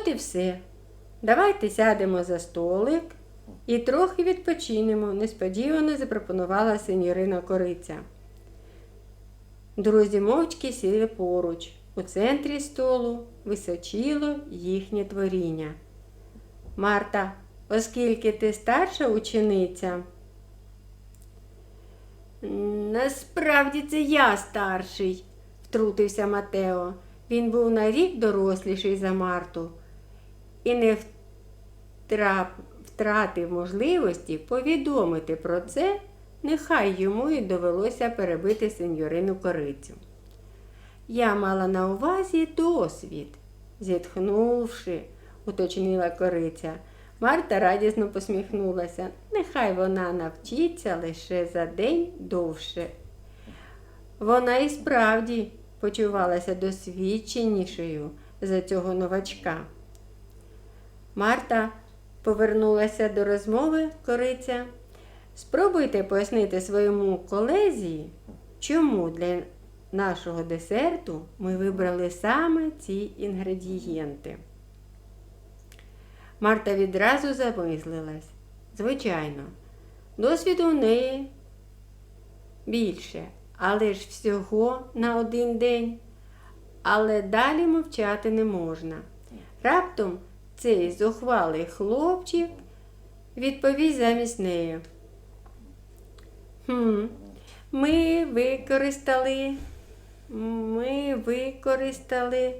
От і все. Давайте сядемо за столик і трохи відпочинемо, несподівано запропонувала сеньорина кориця. Друзі мовчки сіли поруч. У центрі столу височило їхнє творіння. Марта, оскільки ти старша учениця. Насправді це я старший, втрутився Матео. Він був на рік доросліший за Марту і не втратив можливості повідомити про це, нехай йому і довелося перебити сеньорину корицю. Я мала на увазі досвід, зітхнувши, уточнила кориця. Марта радісно посміхнулася. Нехай вона навчиться лише за день довше. Вона і справді почувалася досвідченішою за цього новачка. Марта повернулася до розмови кориця. Спробуйте пояснити своєму колезі, чому для нашого десерту ми вибрали саме ці інгредієнти. Марта відразу замислилась. Звичайно, досвіду у неї більше, але ж всього на один день. Але далі мовчати не можна. Раптом цей зухвалий хлопчик відповість замість неї. Хм, ми використали, ми використали.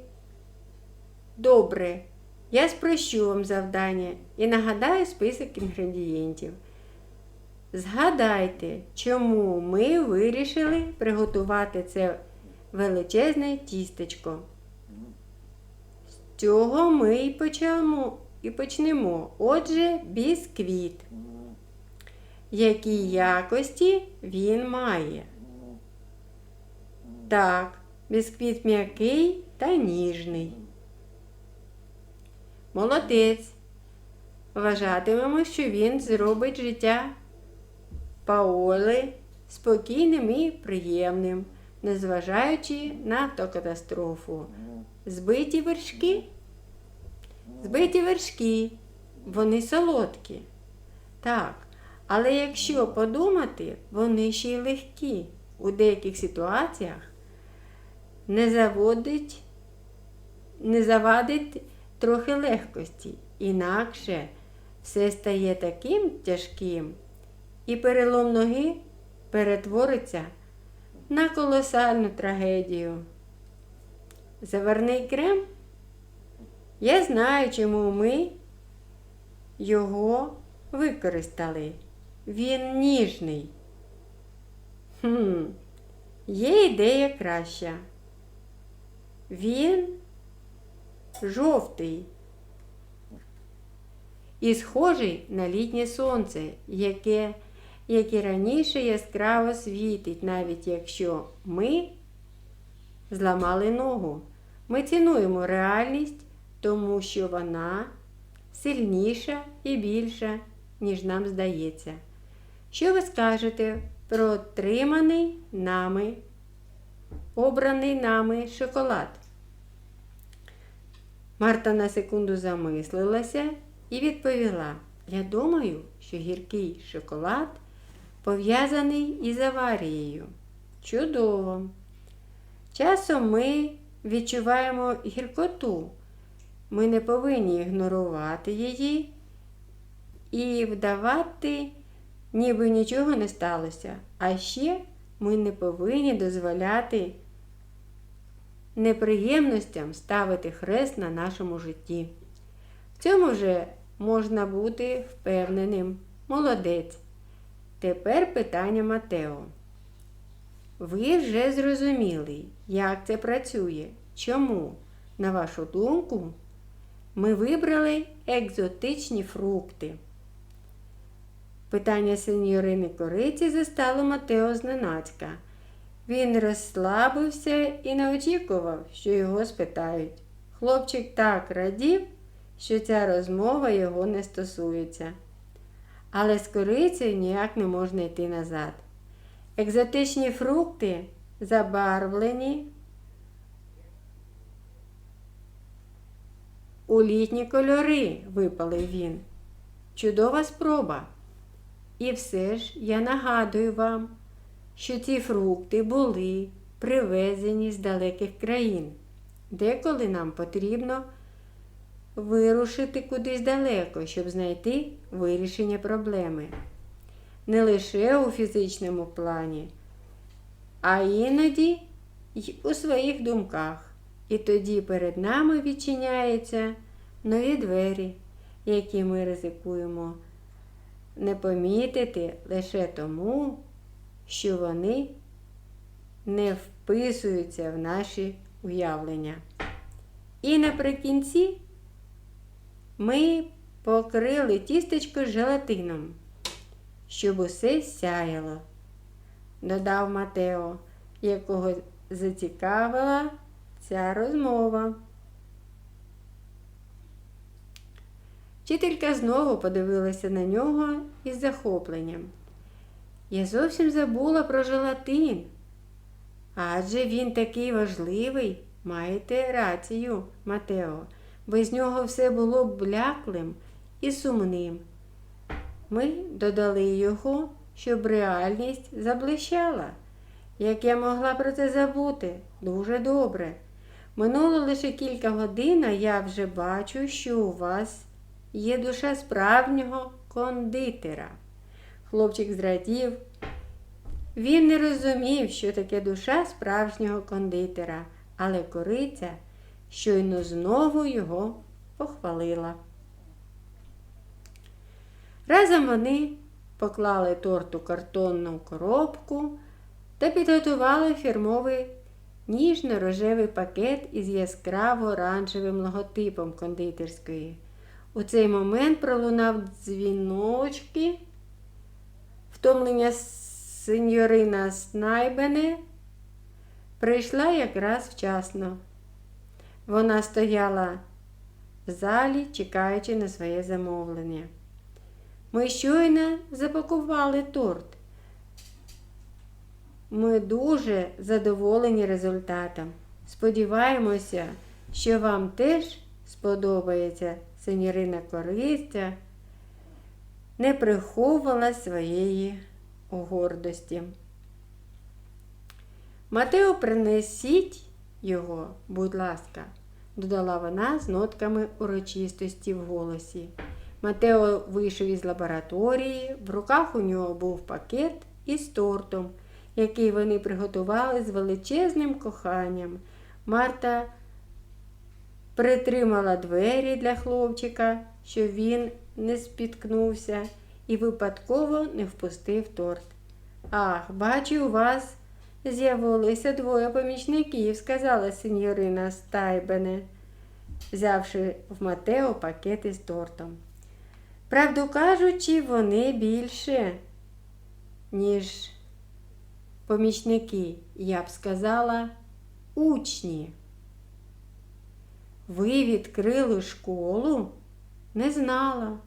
Добре, я спрощу вам завдання і нагадаю список інгредієнтів. Згадайте, чому ми вирішили приготувати це величезне тістечко. Цього ми і почнемо, і почнемо. Отже, бісквіт. Які якості він має? Так, бісквіт м'який та ніжний. Молодець. Вважатимемо, що він зробить життя Паоли спокійним і приємним, незважаючи на автокатастрофу. Збиті вершки. Збиті вершки, вони солодкі. Так, але якщо подумати, вони ще й легкі. У деяких ситуаціях не заводить, не завадить трохи легкості, інакше все стає таким тяжким, і перелом ноги перетвориться на колосальну трагедію. Заварний крем? Я знаю, чому ми його використали. Він ніжний. Хм, є ідея краща. Він жовтий і схожий на літнє сонце, яке, яке раніше яскраво світить, навіть якщо ми зламали ногу. Ми цінуємо реальність, тому що вона сильніша і більша, ніж нам здається. Що ви скажете про отриманий нами, обраний нами шоколад? Марта на секунду замислилася і відповіла: Я думаю, що гіркий шоколад пов'язаний із аварією. Чудово! Часом ми відчуваємо гіркоту. Ми не повинні ігнорувати її і вдавати, ніби нічого не сталося. А ще ми не повинні дозволяти неприємностям ставити хрест на нашому житті. В цьому вже можна бути впевненим. Молодець. Тепер питання Матео. Ви вже зрозуміли, як це працює. Чому, на вашу думку, ми вибрали екзотичні фрукти? Питання сеньорини кориці застало Матео зненацька. Він розслабився і не очікував, що його спитають. Хлопчик так радів, що ця розмова його не стосується. Але з корицею ніяк не можна йти назад. Екзотичні фрукти забарвлені у літні кольори, випалив він. Чудова спроба. І все ж я нагадую вам, що ці фрукти були привезені з далеких країн. Деколи нам потрібно вирушити кудись далеко, щоб знайти вирішення проблеми. Не лише у фізичному плані, а іноді й у своїх думках. І тоді перед нами відчиняються нові двері, які ми ризикуємо не помітити лише тому, що вони не вписуються в наші уявлення. І наприкінці ми покрили тістечко желатином, щоб усе сяяло, додав Матео, якого зацікавила ця розмова. Вчителька знову подивилася на нього із захопленням. Я зовсім забула про желатин. Адже він такий важливий, маєте рацію, Матео. Без нього все було б бляклим і сумним. Ми додали його, щоб реальність заблищала. Як я могла про це забути? Дуже добре. Минуло лише кілька годин, а я вже бачу, що у вас є душа справжнього кондитера. Хлопчик зрадів. Він не розумів, що таке душа справжнього кондитера, але кориця щойно знову його похвалила. Разом вони поклали торт у картонну коробку та підготували фірмовий ніжно-рожевий пакет із яскраво оранжевим логотипом кондитерської. У цей момент пролунав дзвіночки, втомлення сеньорина Снайбене прийшла якраз вчасно. Вона стояла в залі, чекаючи на своє замовлення. Ми щойно запакували торт. Ми дуже задоволені результатом. Сподіваємося, що вам теж сподобається сеньорина Кориця, не приховувала своєї гордості. Матео, принесіть його, будь ласка, додала вона з нотками урочистості в голосі. Матео вийшов із лабораторії, в руках у нього був пакет із тортом, який вони приготували з величезним коханням. Марта притримала двері для хлопчика, щоб він не спіткнувся і випадково не впустив торт. Ах, бачу, у вас з'явилися двоє помічників, сказала сеньорина Стайбене, взявши в Матео пакет із тортом. Правду кажучи, вони більше, ніж помічники, я б сказала, учні. Ви відкрили школу? Не знала,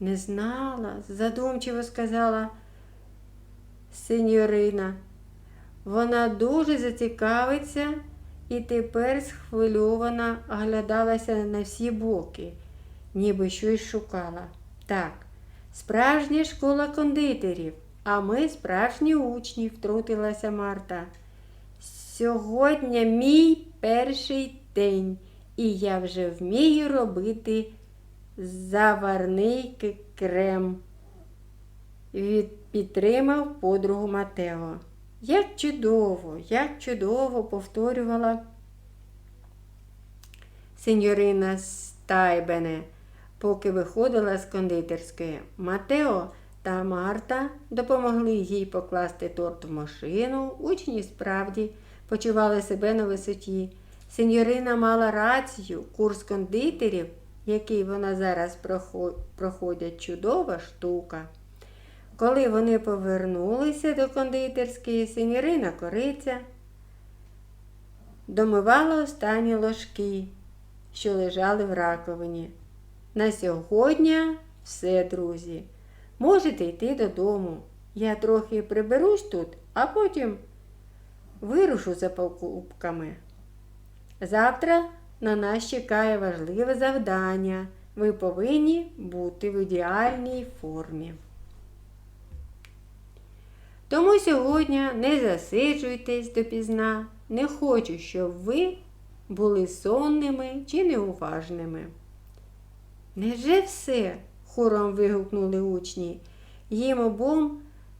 не знала, задумчиво сказала сеньорина. Вона дуже зацікавиться і тепер схвильована оглядалася на всі боки, ніби щось шукала. Так, справжня школа кондитерів, а ми справжні учні, втрутилася Марта. Сьогодні мій перший день, і я вже вмію робити заварний крем. Від підтримав подругу Матео. Як чудово, як чудово повторювала сеньорина Стайбене, поки виходила з кондитерської. Матео та Марта допомогли їй покласти торт в машину. Учні справді почували себе на висоті. Сеньорина мала рацію, курс кондитерів, який вона зараз проходять, чудова штука. Коли вони повернулися до кондитерської, сеньорина кориця домивала останні ложки, що лежали в раковині. На сьогодні все, друзі. Можете йти додому. Я трохи приберусь тут, а потім вирушу за покупками. Завтра на нас чекає важливе завдання. Ви повинні бути в ідеальній формі. Тому сьогодні не засиджуйтесь допізна. Не хочу, щоб ви були сонними чи неуважними. Невже все? Хором вигукнули учні. Їм обом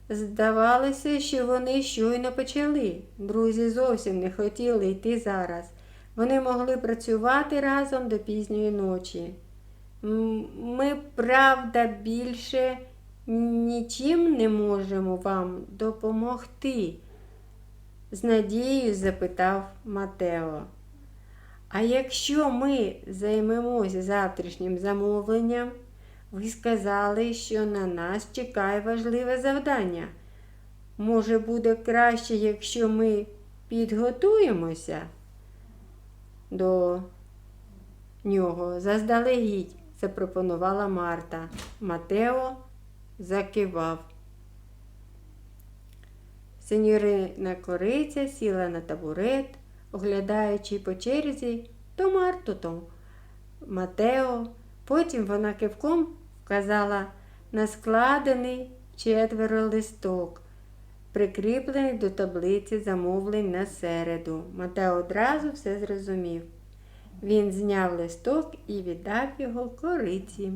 здавалося, що вони щойно почали. Друзі зовсім не хотіли йти зараз. Вони могли працювати разом до пізньої ночі. Ми, правда, більше нічим не можемо вам допомогти? з надією запитав Матео. А якщо ми займемося завтрашнім замовленням, ви сказали, що на нас чекає важливе завдання. Може, буде краще, якщо ми підготуємося до нього заздалегідь, запропонувала Марта. Матео закивав. Сеньорина кориця сіла на табурет, оглядаючи по черзі то Марту, то Матео. Потім вона кивком вказала на складений четверо листок, прикріплений до таблиці замовлень на середу. Матео одразу все зрозумів. Він зняв листок і віддав його кориці.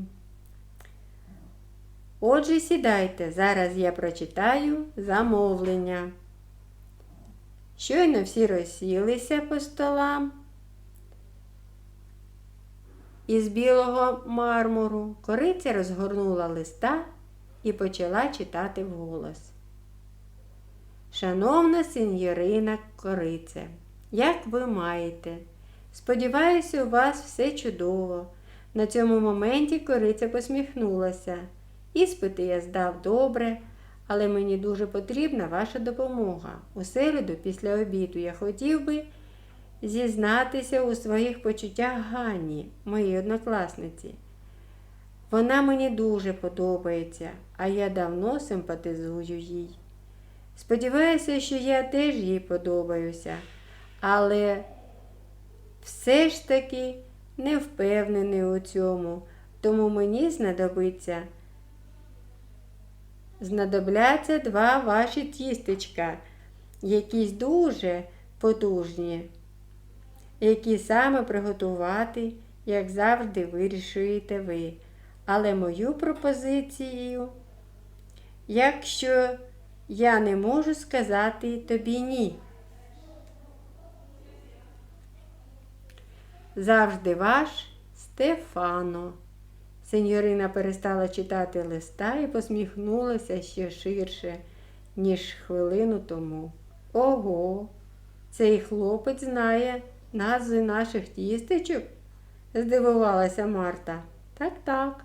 Отже, сідайте, зараз я прочитаю замовлення. Щойно всі розсілися по столам. Із білого мармуру кориця розгорнула листа і почала читати вголос. Шановна сеньорина Корице, як ви маєте? Сподіваюся, у вас все чудово. На цьому моменті кориця посміхнулася. Іспити я здав добре, але мені дуже потрібна ваша допомога. У середу, після обіду, я хотів би зізнатися у своїх почуттях Ганні, моїй однокласниці. Вона мені дуже подобається, а я давно симпатизую їй. Сподіваюся, що я теж їй подобаюся, але все ж таки не впевнений у цьому, тому мені знадобиться знадобляться два ваші тістечка, якісь дуже потужні, які саме приготувати, як завжди, вирішуєте ви. Але мою пропозицію, якщо я не можу сказати тобі ні. Завжди ваш Стефано. Сеньорина перестала читати листа і посміхнулася ще ширше, ніж хвилину тому. Ого, цей хлопець знає назви наших тістечок? здивувалася Марта. Так, так.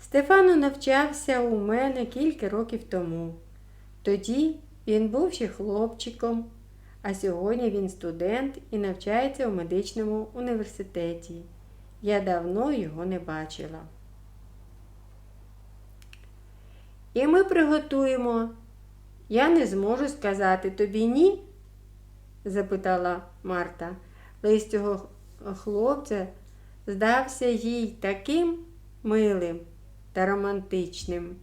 Стефано навчався у мене кілька років тому. Тоді він був ще хлопчиком, а сьогодні він студент і навчається у медичному університеті. Я давно його не бачила. І ми приготуємо. Я не зможу сказати тобі ні? запитала Марта. Лист цього хлопця здався їй таким милим та романтичним.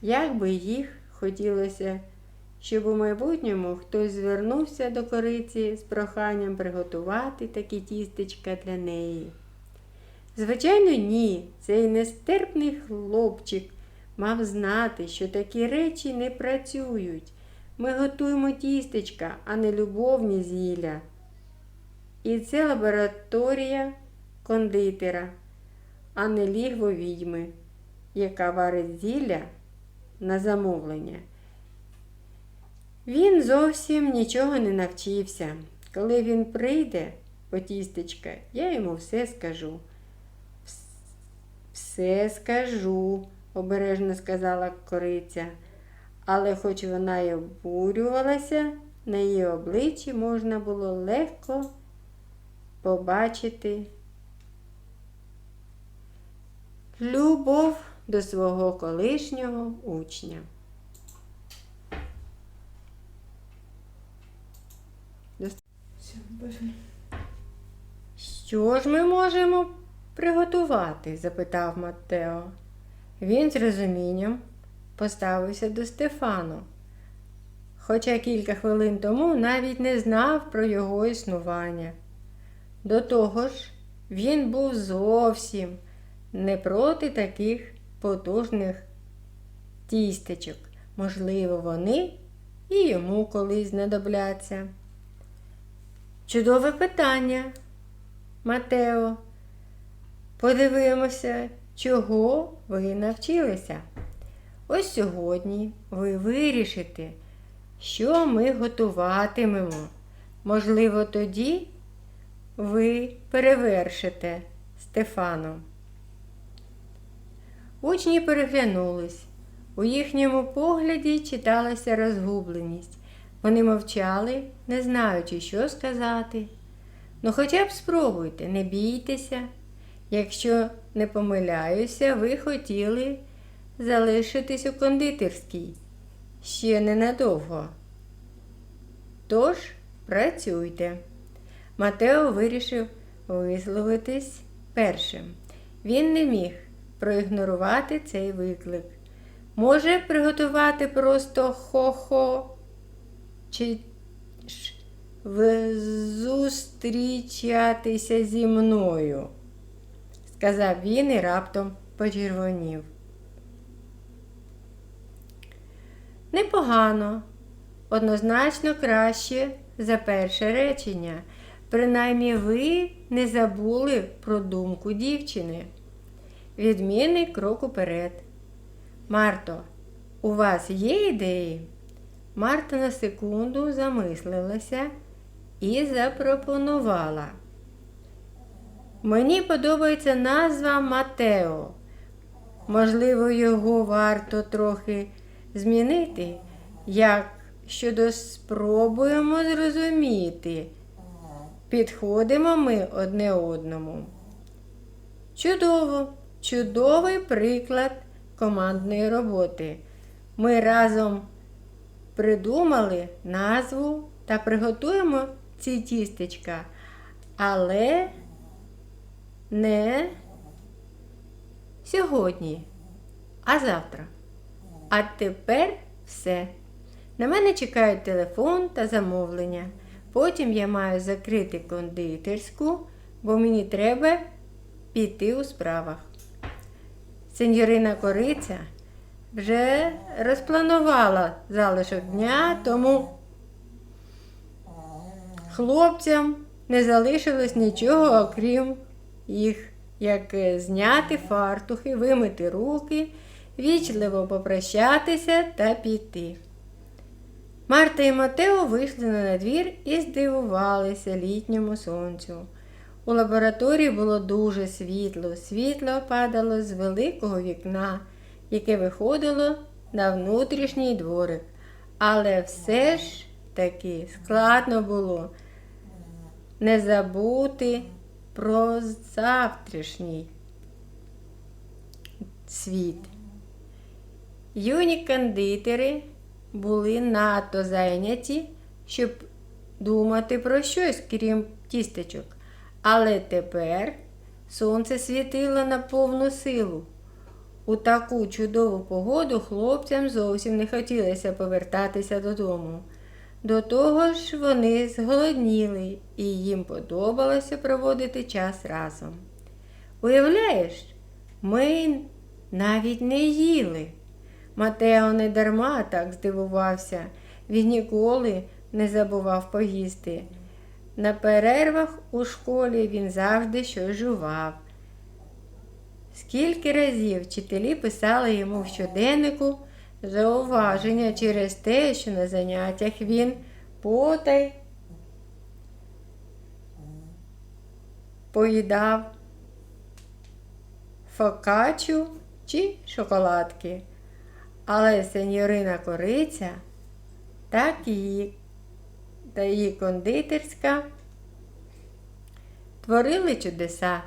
Як би їх хотілося, щоб у майбутньому хтось звернувся до кориці з проханням приготувати такі тістечка для неї. Звичайно, ні, цей нестерпний хлопчик мав знати, що такі речі не працюють. Ми готуємо тістечка, а не любовні зілля. І це лабораторія кондитера, а не лігво відьми, яка варить зілля на замовлення. Він зовсім нічого не навчився. Коли він прийде по тістечка, я йому все скажу. Все скажу, обережно сказала кориця, але хоч вона й обурювалася, на її обличчі можна було легко побачити любов до свого колишнього учня. Що ж ми можемо приготувати? запитав Маттео. Він з розумінням поставився до Стефану, хоча кілька хвилин тому навіть не знав про його існування. До того ж, він був зовсім не проти таких потужних тістечок. Можливо, вони і йому колись знадобляться. Чудове питання, Матео. Подивимося, чого ви навчилися. Ось сьогодні ви вирішите, що ми готуватимемо. Можливо, тоді ви перевершите Стефану. Учні переглянулись. У їхньому погляді читалася розгубленість. Вони мовчали, не знаючи, що сказати. Ну, хоча б спробуйте, не бійтеся. Якщо не помиляюся, ви хотіли залишитись у кондитерській ще ненадовго. Тож, працюйте. Матео вирішив висловитись першим. Він не міг проігнорувати цей виклик. Може приготувати просто хо-хо чи ж зустрічатися зі мною, сказав він і раптом почервонів. Непогано, однозначно краще за перше речення. Принаймні ви не забули про думку дівчини. Відмінний крок уперед. Марто, у вас є ідеї? Марта на секунду замислилася і запропонувала. Мені подобається назва Матео. Можливо, його варто трохи змінити, як щодо спробуємо зрозуміти, підходимо ми одне одному. Чудово, чудовий приклад командної роботи. Ми разом придумали назву та приготуємо ці тістечка, але не сьогодні, а завтра. А тепер все. На мене чекають телефон та замовлення. Потім я маю закрити кондитерську, бо мені треба піти у справах. Сеньорина Кориця вже розпланувала залишок дня, тому хлопцям не залишилось нічого, окрім їх, як зняти фартухи, вимити руки, вічливо попрощатися та піти. Марта і Матео вийшли на надвір і здивувалися літньому сонцю. У лабораторії було дуже світло. Світло падало з великого вікна, яке виходило на внутрішній дворик. Але все ж таки складно було не забути про завтрашній світ. Юні кондитери були надто зайняті, щоб думати про щось, крім тістечок. Але тепер сонце світило на повну силу. У таку чудову погоду хлопцям зовсім не хотілося повертатися додому. До того ж, вони зголодніли, і їм подобалося проводити час разом. Уявляєш, ми навіть не їли. Матео не дарма так здивувався, він ніколи не забував поїсти. На перервах у школі він завжди щось жував. Скільки разів вчителі писали йому в щоденнику зауваження через те, що на заняттях він потай поїдав фокачу чи шоколадки. Але сеньорина кориця, так її та її кондитерська творили чудеса.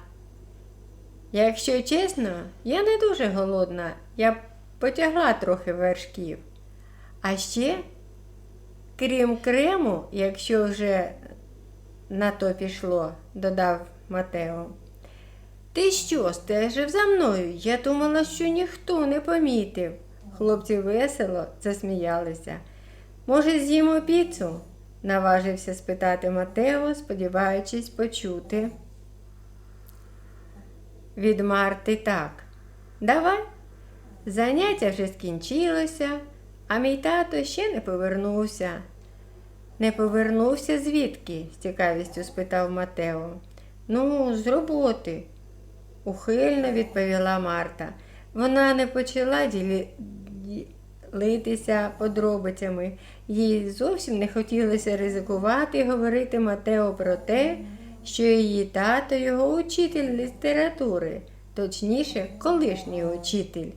Якщо чесно, я не дуже голодна, я потягла трохи вершків. А ще, крім крему, якщо вже на то пішло, додав Матео. Ти що, стежив за мною? Я думала, що ніхто не помітив. Хлопці весело засміялися. Може, з'їмо піцу? наважився спитати Матео, сподіваючись почути. Від Марти так. Давай. Заняття вже скінчилося, а мій тато ще не повернувся. Не повернувся звідки? з цікавістю спитав Матео. Ну, з роботи, ухильно відповіла Марта. Вона не почала ділі- ділитися подробицями. Їй зовсім не хотілося ризикувати говорити Матео про те, що її тато його учитель літератури, точніше, колишній учитель.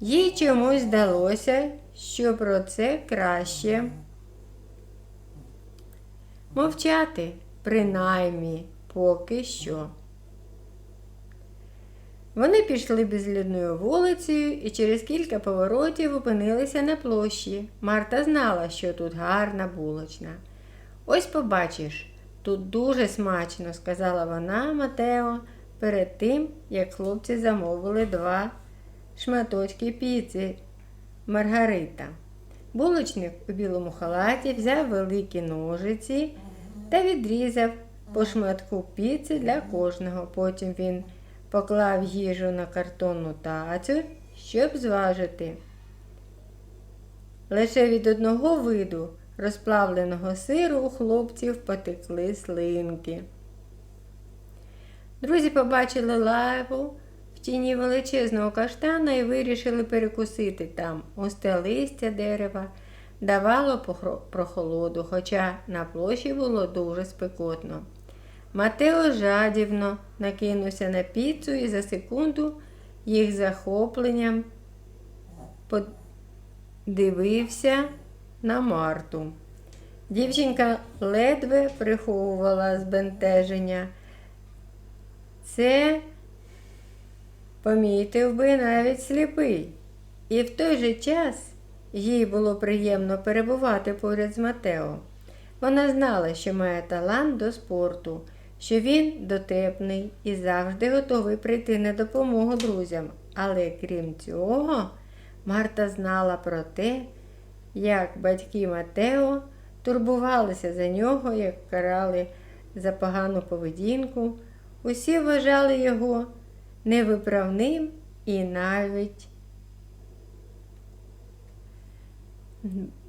Їй чомусь здалося, що про це краще мовчати, принаймні, поки що. Вони пішли безлюдною вулицею і через кілька поворотів опинилися на площі. Марта знала, що тут гарна булочна. Ось побачиш, тут дуже смачно, сказала вона Матео перед тим, як хлопці замовили два шматочки піци Маргарита. Булочник у білому халаті взяв великі ножиці та відрізав по шматку піци для кожного. Потім він поклав їжу на картонну тацю, щоб зважити. Лише від одного виду розплавленого сиру у хлопців потекли слинки. Друзі побачили лаву в тіні величезного каштана і вирішили перекусити там. Густе листя дерева давало прохолоду, хоча на площі було дуже спекотно. Матео жадібно накинувся на піцу і за секунду їх захопленням подивився на Марту. Дівчинка ледве приховувала збентеження. Це помітив би навіть сліпий. І в той же час їй було приємно перебувати поряд з Матео. Вона знала, що має талант до спорту, що він дотепний і завжди готовий прийти на допомогу друзям. Але крім цього, Марта знала про те, як батьки Матео турбувалися за нього, як карали за погану поведінку. Усі вважали його невиправним і навіть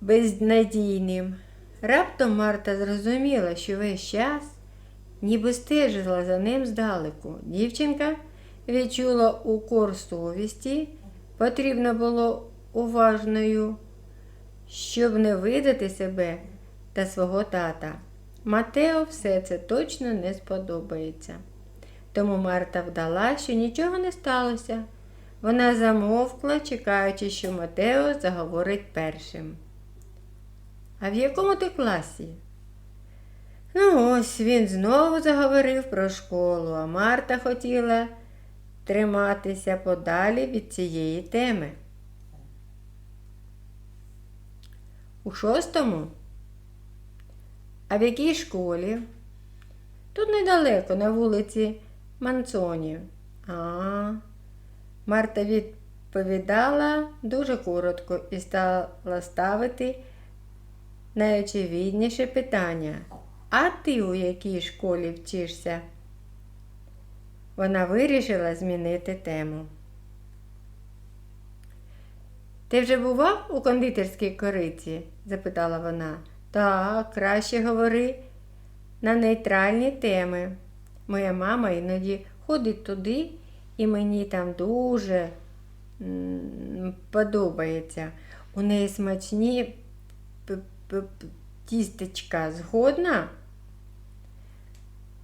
безнадійним. Раптом Марта зрозуміла, що весь час ніби стежила за ним здалеку. Дівчинка відчула укор совісті, потрібно було уважною, щоб не видати себе та свого тата. Матео все це точно не сподобається. Тому Марта вдала, що нічого не сталося. Вона замовкла, чекаючи, що Матео заговорить першим. А в якому ти класі? Ну, ось він знову заговорив про школу, а Марта хотіла триматися подалі від цієї теми. У шостому? А в якій школі? Тут недалеко, на вулиці Манцоні. А, Марта відповідала дуже коротко і стала ставити найочевидніше питання. А ти у якій школі вчишся? Вона вирішила змінити тему. Ти вже бував у кондитерській кориці? запитала вона. Так, краще говори на нейтральні теми. Моя мама іноді ходить туди, і мені там дуже подобається. У неї смачні тістечка згодна.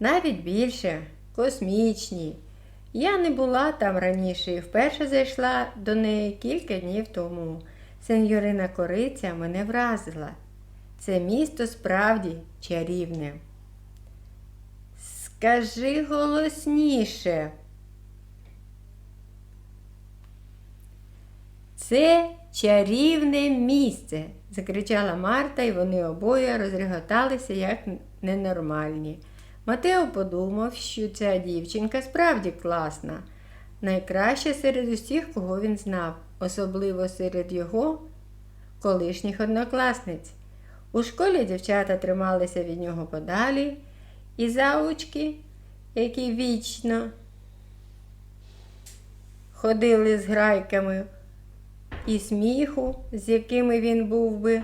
Навіть більше космічні. Я не була там раніше і вперше зайшла до неї кілька днів тому. Сеньорина Кориця мене вразила. Це місто справді чарівне. Скажи голосніше. Це чарівне місце, закричала Марта, і вони обоє розреготалися як ненормальні. Матео подумав, що ця дівчинка справді класна, найкраща серед усіх, кого він знав, особливо серед його колишніх однокласниць. У школі дівчата трималися від нього подалі, і заучки, які вічно ходили з грайками і сміху, з якими він був би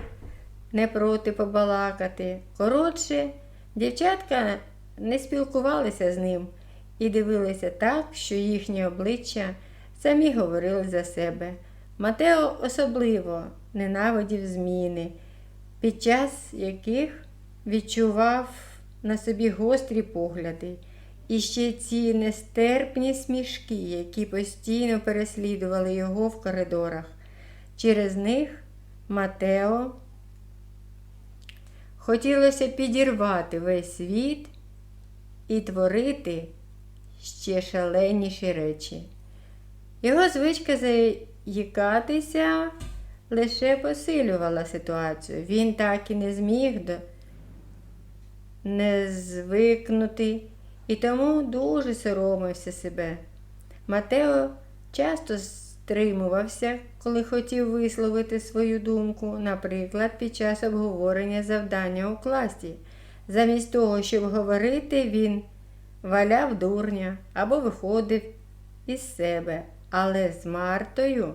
не проти побалакати. Коротше, дівчатка не спілкувалися з ним і дивилися так, що їхні обличчя самі говорили за себе. Матео особливо ненавидів зміни, під час яких відчував на собі гострі погляди. І ще ці нестерпні смішки, які постійно переслідували його в коридорах. Через них Матео хотілося підірвати весь світ і творити ще шаленіші речі. Його звичка заїкатися лише посилювала ситуацію. Він так і не зміг до... не звикнути і тому дуже соромився себе. Матео часто стримувався, коли хотів висловити свою думку, наприклад, під час обговорення завдання у класі. Замість того, щоб говорити, він валяв дурня або виходив із себе. Але з Мартою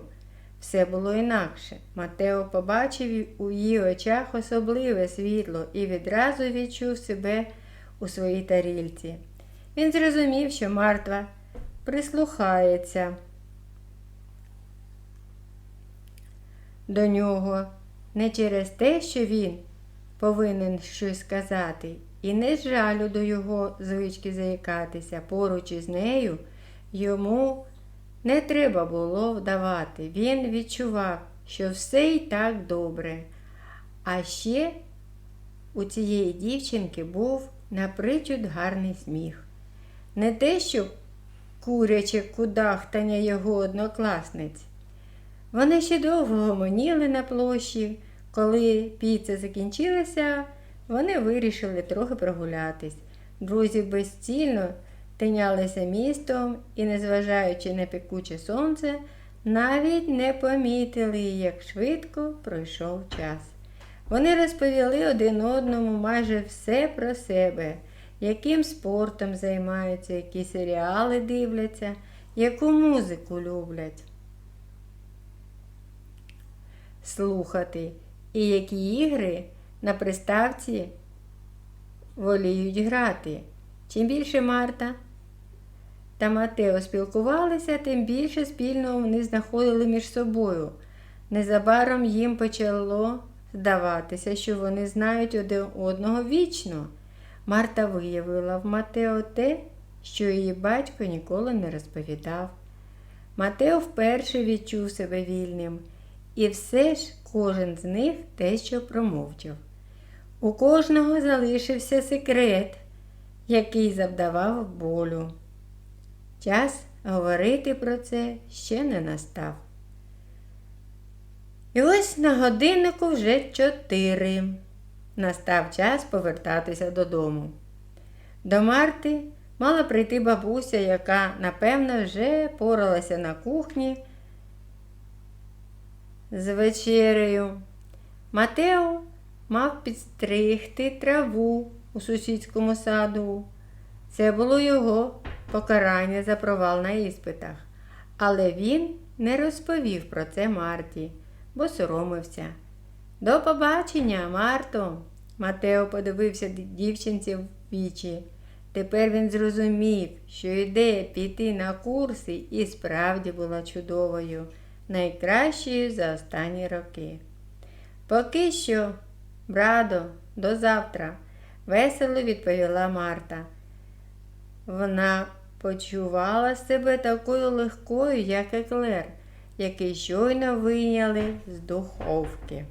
все було інакше. Матео побачив у її очах особливе світло і відразу відчув себе у своїй тарільці. Він зрозумів, що Мартва прислухається до нього не через те, що він повинен щось сказати, і не з жалю до його звички заїкатися. Поруч із нею йому не треба було вдавати. Він відчував, що все і так добре. А ще у цієї дівчинки був напричуд гарний сміх. Не те, що куряче кудахтання його однокласниць. Вони ще довго гомоніли на площі. Коли піца закінчилася, вони вирішили трохи прогулятись. Друзі безцільно тинялися містом і, незважаючи на пекуче сонце, навіть не помітили, як швидко пройшов час. Вони розповіли один одному майже все про себе, яким спортом займаються, які серіали дивляться, яку музику люблять слухати, і які ігри на приставці воліють грати. Чим більше Марта та Матео спілкувалися, тим більше спільного вони знаходили між собою. Незабаром їм почало здаватися, що вони знають один одного вічно. Марта виявила в Матео те, що її батько ніколи не розповідав. Матео вперше відчув себе вільним, і все ж кожен з них дещо промовчав. У кожного залишився секрет, який завдавав болю. Час говорити про це ще не настав. І ось на годиннику вже чотири. Настав час повертатися додому. До Марти мала прийти бабуся, яка, напевно, вже поралася на кухні з вечерею. Матео мав підстригти траву у сусідському саду. Це було його покарання за провал на іспитах. Але він не розповів про це Марті, бо соромився. До побачення, Марто. Матео подивився дівчинці в вічі. Тепер він зрозумів, що ідея піти на курси і справді була чудовою, найкращою за останні роки. Поки що, брадо, до завтра, весело відповіла Марта. Вона почувала себе такою легкою, як еклер, який щойно вийняли з духовки.